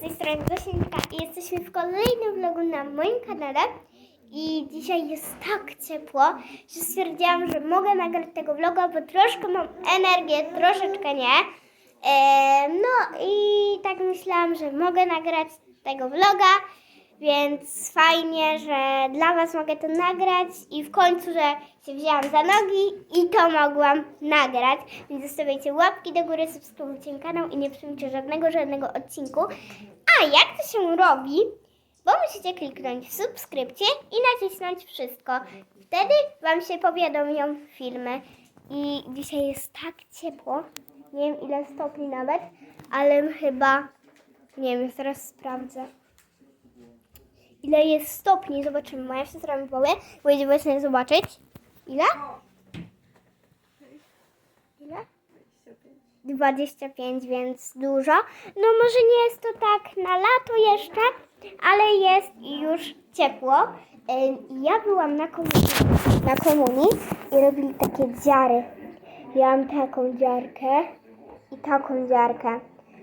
tej strony Gosienka i jesteśmy w kolejnym vlogu na moim kanale. I dzisiaj jest tak ciepło, że stwierdziłam, że mogę nagrać tego vloga, bo troszkę mam energię, troszeczkę nie. Em, no i tak myślałam, że mogę nagrać tego vloga, więc fajnie, że dla Was mogę to nagrać i w końcu, że się wzięłam za nogi i to mogłam nagrać. Więc zostawiajcie łapki do góry, subskrybujcie kanał i nie przyjmijcie żadnego, żadnego odcinku. A jak to się robi? Bo musicie kliknąć w subskrypcję i nacisnąć wszystko. Wtedy Wam się powiadomią filmy. I dzisiaj jest tak ciepło. Nie wiem ile stopni nawet, ale chyba, nie wiem, zaraz sprawdzę. Ile jest stopni? Zobaczymy. Moja siostra mi powie. Pójdzie właśnie zobaczyć. Ile? Ile? 25, więc dużo. No może nie jest to tak na lato jeszcze, ale jest już ciepło. Ja byłam na komunii, na komunii i robili takie dziary. Mam taką dziarkę i taką dziarkę.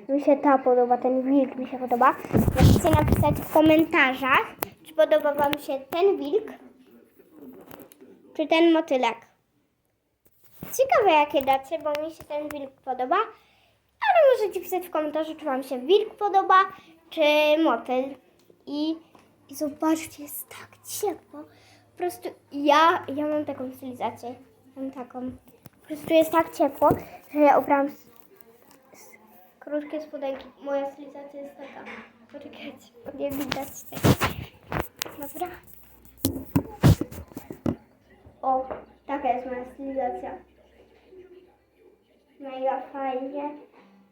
Mi się ta podoba, ten wilk mi się podoba. Możecie napisać w komentarzach, czy podoba Wam się ten wilk, czy ten motylek. Ciekawe jakie dacie, bo mi się ten wilk podoba. Ale możecie pisać w komentarzu, czy Wam się wilk podoba, czy motyl. I, i zobaczcie, jest tak ciepło. Po prostu ja, ja mam taką stylizację. Mam taką. Po prostu jest tak ciepło, że ja ubrałam krótkie spodenki. Moja stylizacja jest taka. Poczekajcie, nie widać tego. Dobra. O, taka jest moja stylizacja. Mega fajnie.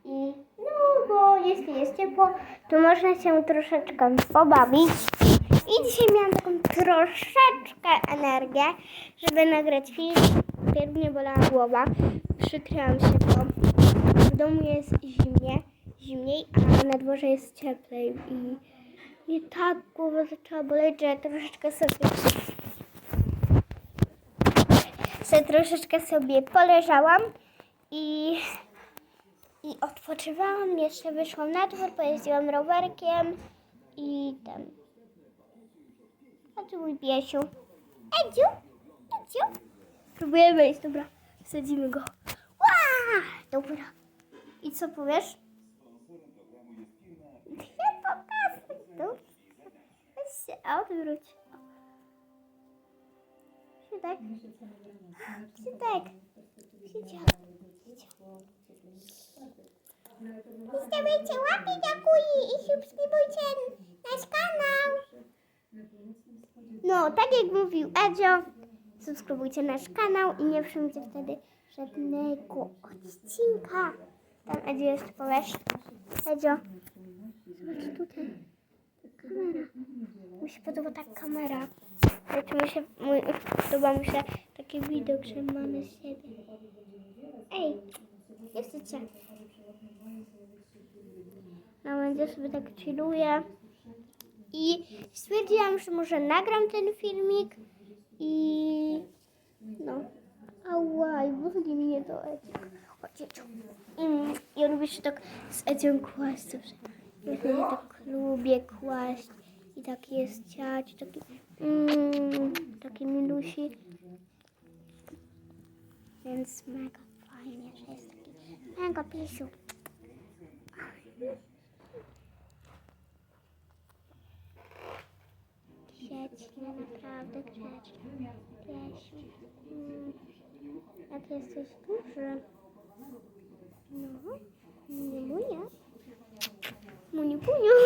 I no, bo jeśli jest ciepło, to można się troszeczkę pobawić. I dzisiaj miałam taką troszeczkę energię, żeby nagrać film. Pierw mnie bolała głowa. Przykryłam się, bo w domu jest zimnie, zimniej, a na dworze jest cieplej. I mnie tak głowa zaczęła boleć, że troszeczkę sobie że troszeczkę sobie poleżałam i, i odpoczywałam. Jeszcze wyszłam na dwór, pojeździłam rowerkiem i tam. A tu mój piesiu. Edziu, Edziu. Próbuję wejść, dobra. Wsadzimy go. Ła! Dobra. I co powiesz? Nie pokazuj. Weź się odwróć. Siedek. Siedek. Siedział. Zostawiajcie łapy do góry i subskrybujcie nasz kanał. No, tak jak mówił Edzio, subskrybujcie nasz kanał i nie przyjmijcie wtedy żadnego odcinka. Tam Edzio jeszcze powiesz. Edzio, zobacz tutaj. Kamera. Mi się podoba ta kamera. Znaczy mi się, mój, podoba mi się taki widok, że mamy siebie. Ej, nie chcecie. No będzie sobie tak chilluję. I stwierdziłam, że może nagram ten filmik i no. Ała, i wózgi mi nie do Edzia. Edziu. Mm, Ja lubię się tak z Edzią kłaść zawsze. Ja tak lubię kłaść. I taki jest ciać, taki, mm, taki milusi. Więc mega fajnie, że jest taki mega pisiu. Grzecznie, naprawdę grzecznie. Piesiu. Mm, jak jesteś duży. Puniu.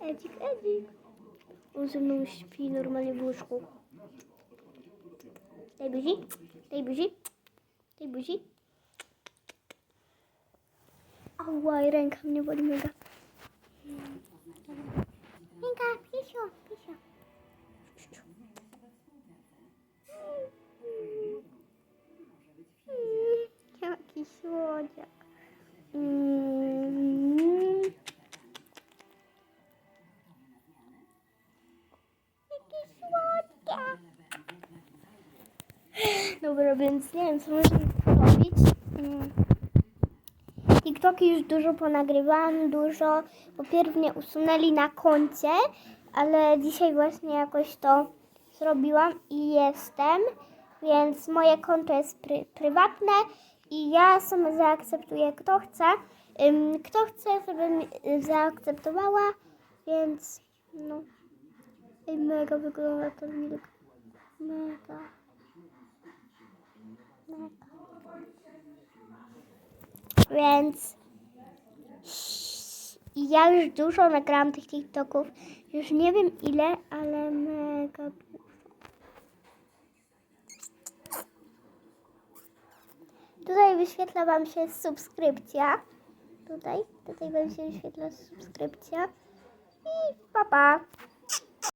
Edzik, Edzik. On ze mną śpi normalnie w łóżku. Daj buzi, daj buzi, daj buzi. Ała, ręka mnie boli mega. Ręka, Dobra, więc nie wiem, co można robić. Mm. I TikToki już dużo ponagrywałam, dużo. Po pierwsze mnie usunęli na koncie, ale dzisiaj właśnie jakoś to zrobiłam i jestem. Więc moje konto jest pry, prywatne i ja sama zaakceptuję kto chce. Kto chce, żebym y, zaakceptowała, więc no. Ej, mega wygląda ten wilk. Mega. Więc ja już dużo nagrałam tych TikToków. Już nie wiem ile, ale mega. Tutaj wyświetla Wam się subskrypcja. Tutaj, tutaj Wam się wyświetla subskrypcja. I pa pa.